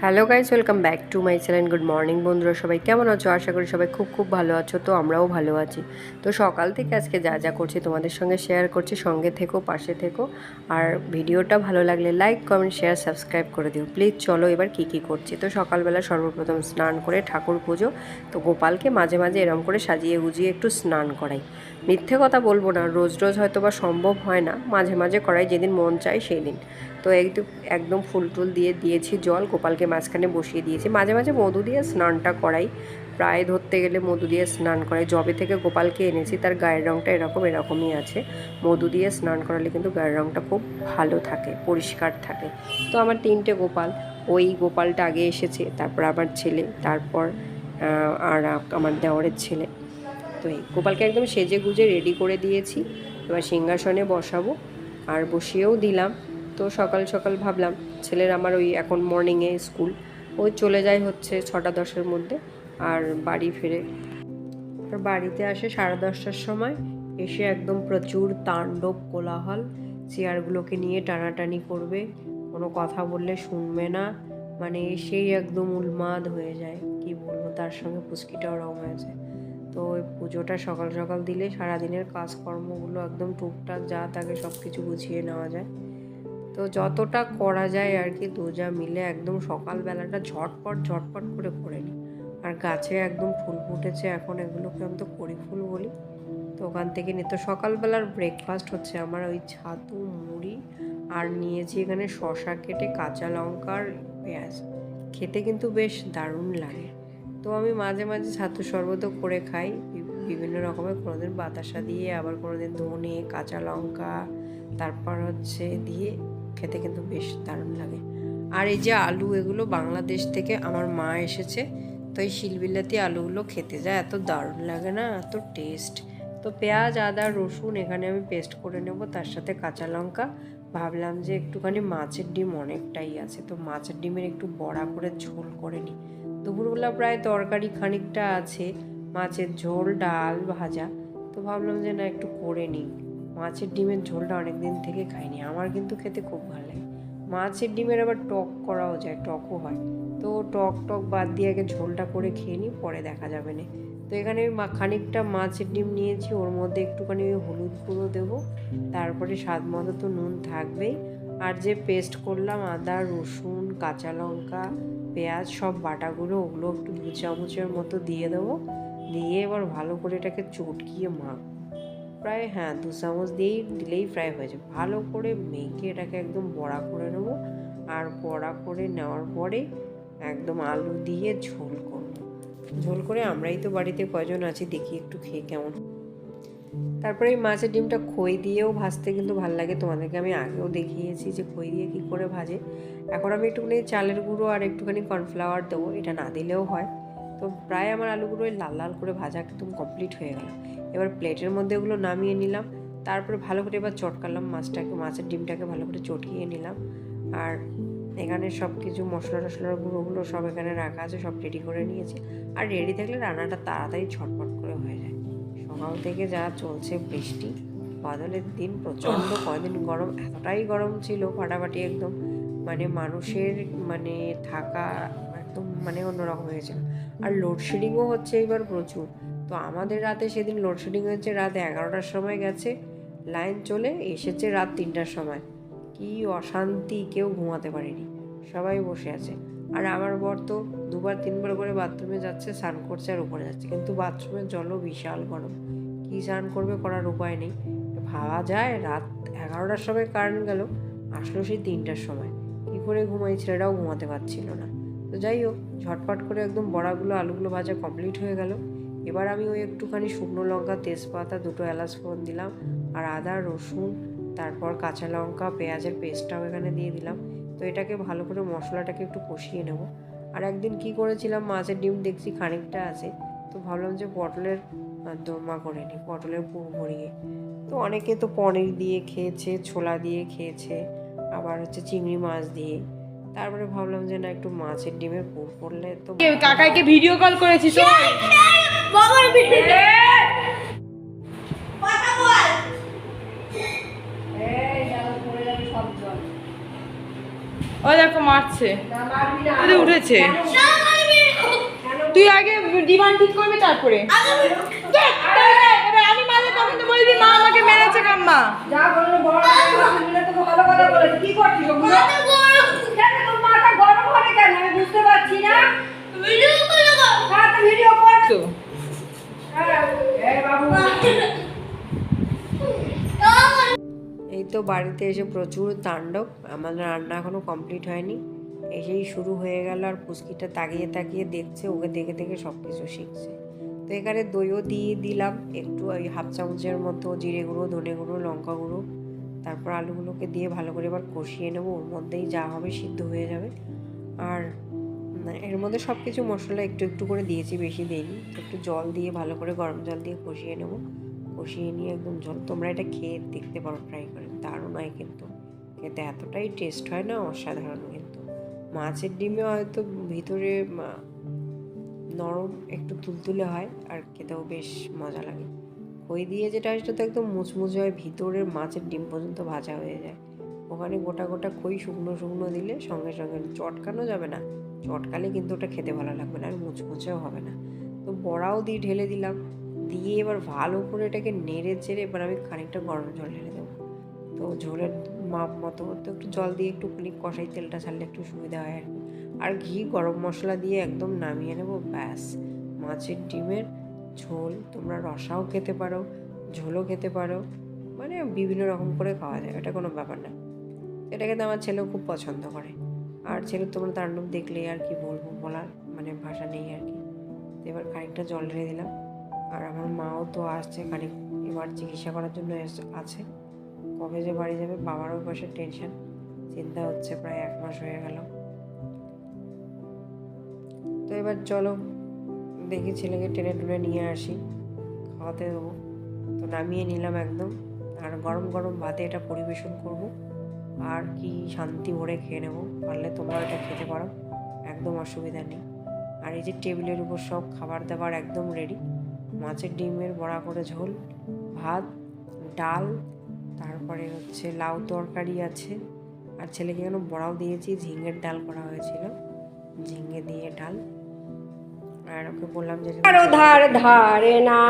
Hello guys, welcome back to my channel. Good morning বন্ধুরা, সবাই কেমন আছো? আশা করি সবাই খুব খুব ভালো আছো, তো আমরাও ভালো আছি। তো সকাল থেকে আজকে যা যা করছি তোমাদের সঙ্গে শেয়ার করছি, সঙ্গে থেকো, পাশে থেকো। আর ভিডিওটা ভালো লাগলে লাইক কমেন্ট শেয়ার সাবস্ক্রাইব করে দিও। প্লিজ চলো এবার কি কি করছি। তো সকালবেলা সর্বপ্রথম স্নান করে ঠাকুর পুজো। তো গোপালকে মাঝে মাঝে এরম করে সাজিয়ে গুজিয়ে একটু স্নান করাই। মিথ্যে কথা বলব না, রোজ রোজ হয়তো বা সম্ভব হয় না, মাঝে মাঝে করাই যেদিন মন চায় সেই দিন তো একটু একদম ফুল টুল দিয়ে দিয়েছি জল, গোপালকে মাঝখানে বসিয়ে দিয়েছি। মাঝে মাঝে মধু দিয়ে স্নানটা করাই। প্রায় ধরতে গেলে মধু দিয়ে স্নান করাই। জবে থেকে গোপালকে এনেছি, তার গায়ের রঙটা এরকম, এরকমই আছে। মধু দিয়ে স্নান করালে কিন্তু গায়ের রঙটা খুব ভালো থাকে, পরিষ্কার থাকে। তো আমার তিনটে গোপাল, ওই গোপালটা আগে এসেছে, তারপর আমার ছেলে, তারপর আর আমার দেওয়ারের ছেলে। তো এই গোপালকে একদম সেজে গুজে রেডি করে দিয়েছি। এবার সিংহাসনে বসাবো, আর বসিয়েও দিলাম। তো সকাল সকাল ভাবলাম, ছেলের আমার ওই এখন মর্নিংয়ে স্কুল ওই চলে যায় হচ্ছে ছটা দশের মধ্যে আর বাড়ি ফিরে। বাড়িতে আসে সাড়ে দশটার সময়, এসে একদম প্রচুর তাণ্ডব, কোলাহল চেয়ারগুলোকে নিয়ে টানাটানি করবে, কোনো কথা বললে শুনবে না মানে এসেই একদম উন্মাদ হয়ে যায়, কি বলব তার সঙ্গে পুচকিটাও রং হয়েছে। তো ওই পুজোটা সকাল সকাল দিলে সারাদিনের কাজকর্মগুলো একদম টুকটাক যা থাকে সব কিছু গুছিয়ে নেওয়া যায়। তো যতটা করা যায় আর কি দুজা মিলে একদম সকালবেলাটা ঝটপট ঝটপট করে করে নিই। আর গাছে একদম ফুল ফুটেছে, এখন এগুলোকে আমি তো করি ফুল বলি। তো ওখান থেকে নিয়ে, তো সকালবেলার ব্রেকফাস্ট হচ্ছে আমার ওই ছাতু, মুড়ি আর নিয়েছি এখানে শশা কেটে কাঁচা লঙ্কা আর পেঁয়াজ। খেতে কিন্তু বেশ দারুণ লাগে। তো আমি মাঝে মাঝে ছাতু শরবতও করে খাই। বিভিন্ন রকমের, কোনোদিন বাতাসা দিয়ে, আবার কোনোদিন ধনে, কাঁচা লঙ্কা, তারপর হচ্ছে দিয়ে খেতে কিন্তু বেশ দারুণ লাগে। আর এই যে আলু এগুলো বাংলাদেশ থেকে আমার মা এসেছে, তো এই শিলবিলাতি আলুগুলো খেতে যায় এত দারুণ লাগে না, এত টেস্ট তো পেঁয়াজ, আদা, রসুন এখানে আমি পেস্ট করে নেব, তার সাথে কাঁচা লঙ্কা। ভাবলাম যে একটুখানি মাছের ডিম অনেকটাই আছে, তো মাছের ডিমের একটু বড়া করে ঝোল করে নিই। দুপুরবেলা প্রায় তরকারি খানিকটা আছে, মাছের ঝোল, ডাল, ভাজা। তো ভাবলাম যে না একটু করে নিই। মাছের ডিমের ঝোলটা অনেক দিন থেকে খাইনি। আমার কিন্তু খেতে খুব ভালো লাগে। মাছের ডিমের আবার টক করাও যায়, টকও হয়। তো টক টক বাদ দিয়ে আগে ঝোলটা করে খেয়ে নিই, পরে দেখা যাবে না। তো এখানে আমি খানিকটা মাছের ডিম নিয়েছি, ওর মধ্যে একটুখানি হলুদ গুঁড়ো দেবো। তারপরে স্বাদ মতো তো নুন থাকবেই। আর যে পেস্ট করলাম, আদা, রসুন, কাঁচা লঙ্কা, পেঁয়াজ, সব বাটাগুলো, ওগুলো একটু দু চামচের মতো দিয়ে দেবো। দিয়ে এবার ভালো করে এটাকে চটকিয়ে মাখ প্রায় হ্যাঁ দু চামচ দিয়েই, দিলেই ফ্রাই হয়ে যাবে। ভালো করে মেখে এটাকে একদম বড়া করে নেব। আর বড়া করে নেওয়ার পরে একদম আলু দিয়ে ঝোল করব। ঝোল করে আমরাই তো বাড়িতে কজন আছি, দেখি একটু খেয়ে কেমন। তারপরে এই মাছের ডিমটা খই দিয়েও ভাজতে কিন্তু ভালো লাগে। তোমাদেরকে আমি আগেও দেখিয়েছি যে খই দিয়ে কী করে ভাজে। এখন আমি একটুখানি চালের গুঁড়ো আর একটুখানি কর্নফ্লাওয়ার দেবো, এটা না দিলেও হয়। তো প্রায় আমার আলুগুলো লাল লাল করে ভাজা একদম কমপ্লিট হয়ে গেল। এবার প্লেটের মধ্যে ওগুলো নামিয়ে নিলাম। তারপরে ভালো করে এবার চটকালাম মাছটাকে মাছের ডিমটাকে ভালো করে চটকিয়ে নিলাম। আর এখানে সব কিছু মশলা টশলার গুঁড়োগুলো সব এখানে রাখা আছে সব রেডি করে নিয়েছি। আর রেডি থাকলে রান্নাটা তাড়াতাড়ি ছটপট করে হয়ে যায়। সকাল থেকে যা চলছে বৃষ্টি বাদলের দিন প্রচণ্ড কয়দিন গরম এতটাই গরম ছিল ফাটাফাটি একদম। মানে মানুষের মানে থাকা একদম মানে অন্যরকম হয়েছিল আর লোডশেডিংও হচ্ছে এবার প্রচুর। তো আমাদের রাতে সেদিন লোডশেডিং হয়েছে রাত এগারোটার সময় গেছে। লাইন চলে এসেছে রাত তিনটার সময়। কি অশান্তি, কেউ ঘুমাতে পারেনি। সবাই বসে আছে। আর আমার বর তো দুবার, তিনবার করে বাথরুমে যাচ্ছে, স্নান করছে আর উপরে যাচ্ছে। কিন্তু বাথরুমের জলও বিশাল গরম। কী স্নান করবে করার উপায় নেই। ভাবা যায়, রাত এগারোটার সময় কারেন্ট গেল, আসলো সেই তিনটার সময়। কী করে ঘুমাই? ছেলেটাও ঘুমাতে পারছিল না। তো যাই হোক, ঝটপট করে একদম বড়াগুলো, আলুগুলো ভাজা কমপ্লিট হয়ে গেল। এবার আমি ওই একটুখানি শুকনো লঙ্কা, তেজপাতা, দুটো এলাচ ফোড়ন দিলাম, আর আদা, রসুন, তারপর কাঁচা লঙ্কা, পেঁয়াজের পেস্টটাও এখানে দিয়ে দিলাম। তো এটাকে ভালো করে মশলাটাকে একটু কষিয়ে নেব। আর একদিন কি করেছিলাম, মাছের ডিম দেখছি খানিকটা আছে, তো ভাবলাম যে পটলের দোরমা করে নিই, পটলের পুর ভরিয়ে। তো অনেকে তো পনির দিয়ে খেয়েছে, ছোলা দিয়ে খেয়েছে, আবার হচ্ছে চিংড়ি মাছ দিয়ে। তারপরে ভাবলাম যে না একটু মাছের ডিমের পুর করলে তো কাকাইকে ভিডিও কল করেছি ও দেখো মারছে। মারছে উঠেছে। তুই আগে ডিমান্ড ঠিক করবি তারপরে দেখ, তাহলে এবার আমি মারলে তখন তো বলবি মা আমাকে মেরেছে কাম্মা যা বলল বড় শুনলে তো ভালো কথা বলেছে কি করছিস ওগুলো মাথা গরম কেন তোর মাথা গরম হবে কেন আমি বুঝতে পারছি না ভিডিও করে গো হ্যাঁ তো ভিডিও কর তো হ্যাঁ এই বাবু আমার এই তো বাড়িতে এসে প্রচুর তাণ্ডব। আমাদের রান্না এখনও কমপ্লিট হয়নি। এসেই শুরু হয়ে গেল আর পুচকিটা তাকিয়ে তাকিয়ে দেখছে, ওকে দেখে দেখে সব কিছু শিখছে। তো এখানে দইও দিয়ে দিলাম, একটু ওই হাফ চামচের মতো জিরে গুঁড়ো, ধনে গুঁড়ো, লঙ্কা গুঁড়ো। তারপর আলুগুলোকে দিয়ে ভালো করে এবার কষিয়ে নেব, ওর মধ্যেই যা হবে সিদ্ধ হয়ে যাবে। আর এর মধ্যে সব কিছু মশলা একটু একটু করে দিয়েছি, বেশি দিইনি। একটু জল দিয়ে ভালো করে গরম জল দিয়ে কষিয়ে নেব। কষিয়ে নিয়ে একদম জল তোমরা এটা খেয়ে দেখতে পারো ট্রাই করে। দারুণ হয় কিন্তু। খেতে এতটাই টেস্ট হয় না অসাধারণ কিন্তু। মাছের ডিমে হয়তো ভিতরে নরম একটু তুলতুলে হয় আর খেতেও বেশ মজা লাগে। খই দিয়ে যেটা সেটা তো একদম মুচমুচে হয়, ভিতরের মাছের ডিম পর্যন্ত ভাজা হয়ে যায়। ওখানে গোটা গোটা খই শুকনো শুকনো দিলে সঙ্গে সঙ্গে চটকানো যাবে না। চটকালে কিন্তু ওটা খেতে ভালো লাগবে না আর মুচমুচেও হবে না। তো বড়াও দিয়ে ঢেলে দিলাম। দিয়ে এবার ভালো করে এটাকে নেড়ে চেড়ে এবার আমি খানিকটা গরম জল ঢেলে দেবো। তো ঝোলের মাপ মতো, তো একটু জল দিয়ে একটুখানি কষাই তেলটা ছাড়লে একটু সুবিধা হয়। আর কি আর ঘি গরম মশলা দিয়ে একদম নামিয়ে নেব, ব্যাস। মাছের ডিমের ঝোল, তোমরা রসাও খেতে পারো, ঝোলও খেতে পারো মানে বিভিন্ন রকম করে খাওয়া যায়, এটা কোনো ব্যাপার না। এটা কিন্তু আমার ছেলেও খুব পছন্দ করে। আর ছেলে তোমরা তাণ্ডব দেখলে আর কি বলব, বলার মানে ভাষা নেই আর কি। এবার খানিকটা জল ঢেলে দিলাম। আর আমার মাও তো আসছে খানিক, এবার চিকিৎসা করার জন্য আছে। কবে যে বাড়ি যাবে বাবারও বসে টেনশন চিন্তা হচ্ছে, প্রায় এক মাস হয়ে গেল। তো এবার চলো, দেখি ছেলেকে টেনে টুনে নিয়ে আসি, খাওয়াতে দেবো। তো নামিয়ে নিলাম একদম, আর গরম গরম ভাতে এটা পরিবেশন করব, আর কি শান্তি ভরে খেয়ে নেব, পারলে তোমরা এটা খেতে পারো, একদম অসুবিধা নেই। আর এই যে টেবিলের উপর সব খাবার দাবার একদম রেডি মাছের ডিমের বড়া করে ঝোল, ভাত, ডাল তারপরে হচ্ছে লাউ তরকারি আছে। আর ছেলেকে কেন বড়াও দিয়েছি ঝিঙের ডাল করা হয়েছিল। ঝিঙে দিয়ে ডাল। আর ওকে বললাম যে ধার ধারে না।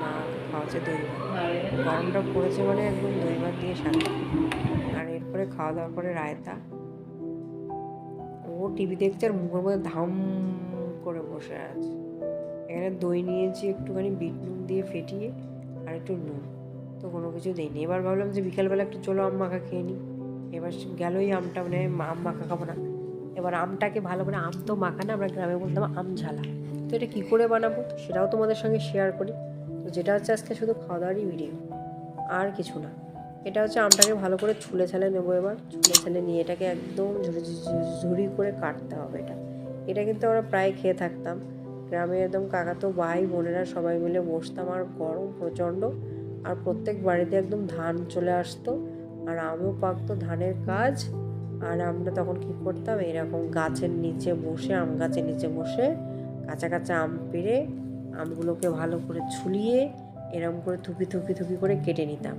মা খাওয়াচ্ছে দই গরমটা পড়েছে মানে একদম দই ভাত দিয়ে শান্তি আর এরপরে খাওয়া দাওয়ার পরে রায়তা। ও টিভি দেখছে আর মুখের মধ্যে ধাম করে বসে আছে। এখানে দই নিয়েছি একটুখানি বিট নুন দিয়ে ফেটিয়ে। আর একটু নুন। তো কোনো কিছু দেয়নি এবার ভাবলাম যে বিকালবেলা একটু চলো আম মাখা খেয়ে নিই এবার গেলই আমটা মানে আম মাখা খাব না। এবার আমটাকে ভালো করে আম তো মাখা না, আমরা গ্রামে বলতাম আম ঝালা। তো এটা কী করে বানাবো সেটাও তোমাদের সঙ্গে শেয়ার করি। তো যেটা হচ্ছে আজকে শুধু খাওয়া দাওয়ারই ভিডিও আর কিছু না। এটা হচ্ছে আমটাকে ভালো করে ছুলে ছালে নেব এবার। ছুলে ছালে নিয়ে এটাকে একদম ঝুড়ি করে কাটতে হবে এটা। এটা কিন্তু আমরা প্রায় খেয়ে থাকতাম। গ্রামে একদম কাকাতো ভাই বোনেরা সবাই মিলে বসতাম আর গরম প্রচণ্ড। আর প্রত্যেক বাড়িতে একদম ধান চলে আসতো। আর আমও পাকতো ধানের কাজ। আর আমরা তখন কী করতাম, এরকম গাছের নিচে বসে, আম গাছের নিচে বসে কাঁচা কাঁচা আম পেড়ে আমগুলোকে ভালো করে ছুলিয়ে এরকম করে থুপি থুপি থুপি করে কেটে নিতাম।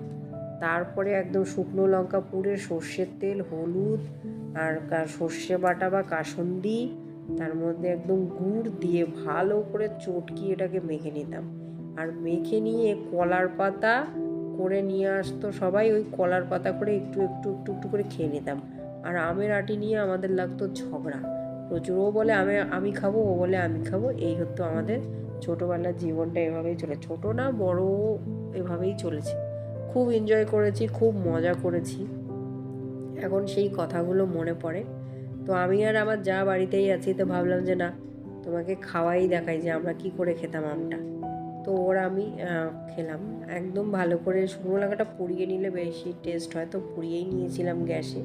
তারপরে একদম শুকনো লঙ্কা পুড়ে সর্ষের তেল, হলুদ আর সর্ষে বাটা বা কাসন্দি তার মধ্যে একদম গুড় দিয়ে ভালো করে চটকি এটাকে মেখে নিতাম। আর মেখে নিয়ে কলার পাতা করে নিয়ে আসতো সবাই, ওই কলার পাতা করে একটু একটু একটু একটু করে খেয়ে নিতাম। আর আমের আটি নিয়ে আমাদের লাগতো ঝগড়া। প্রচুর, ও বলে, আমি আমি খাব, ও বলে, আমি খাব। এই হতো আমাদের ছোটোবেলার জীবনটা এভাবেই চলে। ছোট না, বড় এভাবেই চলেছে। খুব এনজয় করেছি, খুব মজা করেছি। এখন সেই কথাগুলো মনে পড়ে। তো আমি আর আমার যা বাড়িতেই আছি, তো ভাবলাম যে না, তোমাকে খাওয়াই দেখাই যে আমরা কি করে খেতাম আমটা। তো ওর আমি খেলাম। একদম ভালো করে শুকনো লঙ্কাটা পুড়িয়ে নিলে বেশি টেস্ট হয়, তো পুড়িয়েই নিয়েছিলাম গ্যাসে।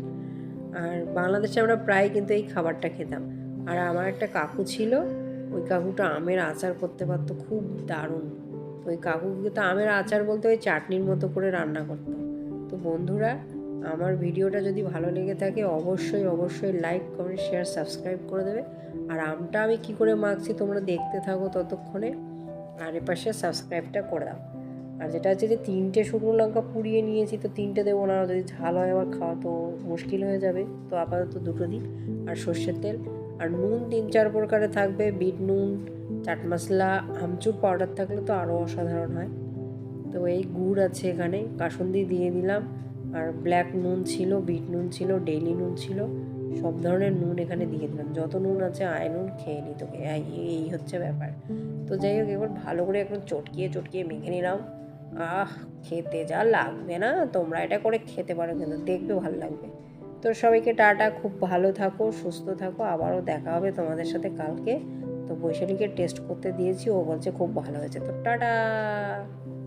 আর বাংলাদেশে আমরা প্রায় কিন্তু এই খাবারটা খেতাম। আর আমার একটা কাকু ছিল, ওই কাকুটা আমের আচার করতে পারতো, খুব দারুণ। ওই কাকুকে তো আমের আচার বলতে ওই চাটনির মতো করে রান্না করতো। তো বন্ধুরা আমার ভিডিওটা যদি ভালো লেগে থাকে, অবশ্যই অবশ্যই লাইক কমেন্ট শেয়ার সাবস্ক্রাইব করে দেবে। আর আমটা আমি কি করে মাখছি তোমরা দেখতে থাকো ততক্ষণে। আর এপাশে সাবস্ক্রাইবটা করে দাও। আর যেটা হচ্ছে যে তিনটে শুকনো লঙ্কা পুড়িয়ে নিয়েছি, তো তিনটে দেবো না, যদি ঝাল হয় আবার খাওয়া তো মুশকিল হয়ে যাবে। তো আপাতত দুটো দিই। আর সর্ষের তেল। আর নুন তিন চার প্রকারে থাকবে, বিট নুন, চাট মশলা, আমচুর পাউডার থাকলে তো আরও অসাধারণ হয়। তো এই গুড় আছে এখানে, কাসুন্দি দিয়ে দিলাম। আর ব্ল্যাক নুন ছিল বিট নুন ছিল ডেইলি নুন ছিল, সব ধরনের নুন এখানে দিয়ে দিলাম। যত নুন আছে, আয় নুন খেয়ে নি তোকে। এই হচ্ছে ব্যাপার। তো যাই হোক, এবার ভালো করে একটু চটকিয়ে চটকিয়ে মেখে নিলাম। আহ, খেতে যা লাগবে না, তোমরা এটা করে খেতে পারো কিন্তু দেখবে ভালো লাগবে। তো সবাইকে টাটা, খুব ভালো থাকো, সুস্থ থাকো। আবারও দেখা হবে তোমাদের সাথে কালকে। তো বৈশালীকে টেস্ট করতে দিয়েছি, ও বলছে খুব ভালো হয়েছে। তো টাটা!